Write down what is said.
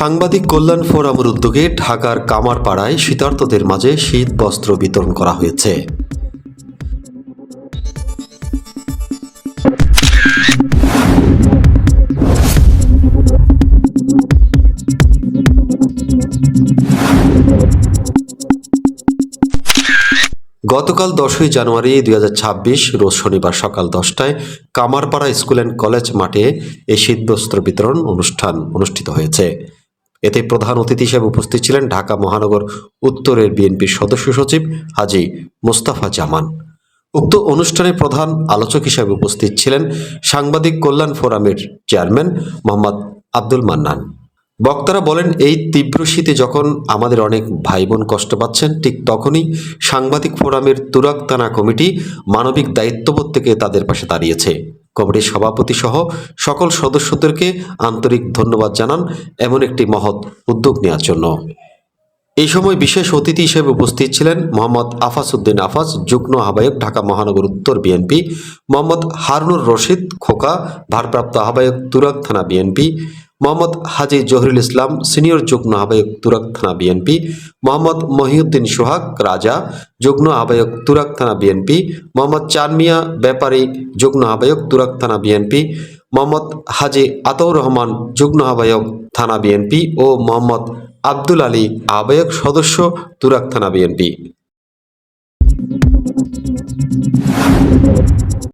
সাংবাদিক কল্যাণ ফোরামের উদ্যোগে ঢাকার কামারপাড়ায় শীতার্তদের মাঝে শীত বস্ত্র বিতরণ করা হয়েছে। গতকাল দশই জানুয়ারি দুই হাজার ছাব্বিশ, রোজ শনিবার সকাল দশটায় কামারপাড়া স্কুল অ্যান্ড কলেজ মাঠে এই শীতবস্ত্র বিতরণ অনুষ্ঠান অনুষ্ঠিত হয়েছে। এতে প্রধান অতিথি হিসেবে উপস্থিত ছিলেন ঢাকা মহানগর উত্তরের বিএনপির সদস্য সচিব হাজি মোস্তাফা জামান। উক্ত অনুষ্ঠানে প্রধান আলোচক হিসেবে উপস্থিত ছিলেন সাংবাদিক কল্যাণ ফোরামের চেয়ারম্যান মোহাম্মদ আব্দুল মান্নান। বক্তারা বলেন, এই তীব্র শীতে যখন আমাদের অনেক ভাই বোন কষ্ট পাচ্ছেন, ঠিক তখনই সাংবাদিক ফোরামের তুরাক থানা কমিটি মানবিক দায়িত্ববোধ থেকে তাদের পাশে দাঁড়িয়েছে। কমিটির সভাপতি সহ সকল সদস্যদেরকে আন্তরিক ধন্যবাদ জানান এমন একটি মহৎ উদ্যোগ নেওয়ার জন্য। এই সময় বিশেষ অতিথি হিসেবে উপস্থিত ছিলেন মোহাম্মদ আফাসউদ্দিন আফাস, যুগ্ম আহ্বায়ক ঢাকা মহানগর উত্তর বিএনপি, মোহাম্মদ হারুনুর রশিদ খোকা, ভারপ্রাপ্ত আহ্বায়ক তুরাক থানা বিএনপি মোহাম্মদ হাজি জহরুল ইসলাম, সিনিয়র যুগ্ম আহ্বায়ক তুরাক থানা বিএনপি মোহাম্মদ মহিউদ্দিন সোহাগ, রাজা, যুগ্ম আহ্বায়ক তুরাক থানা বিএনপি মোহাম্মদ চানমিয়া, ব্যাপারী, যুগ্ম আহ্বায়ক তুরাক থানা বিএনপি মোহাম্মদ হাজি আতাউর রহমান, যুগ্ম আহ্বায়ক থানা বিএনপি ও মোহাম্মদ আব্দুল আলী আহ্বায়ক সদস্য তুরাক থানা বিএনপি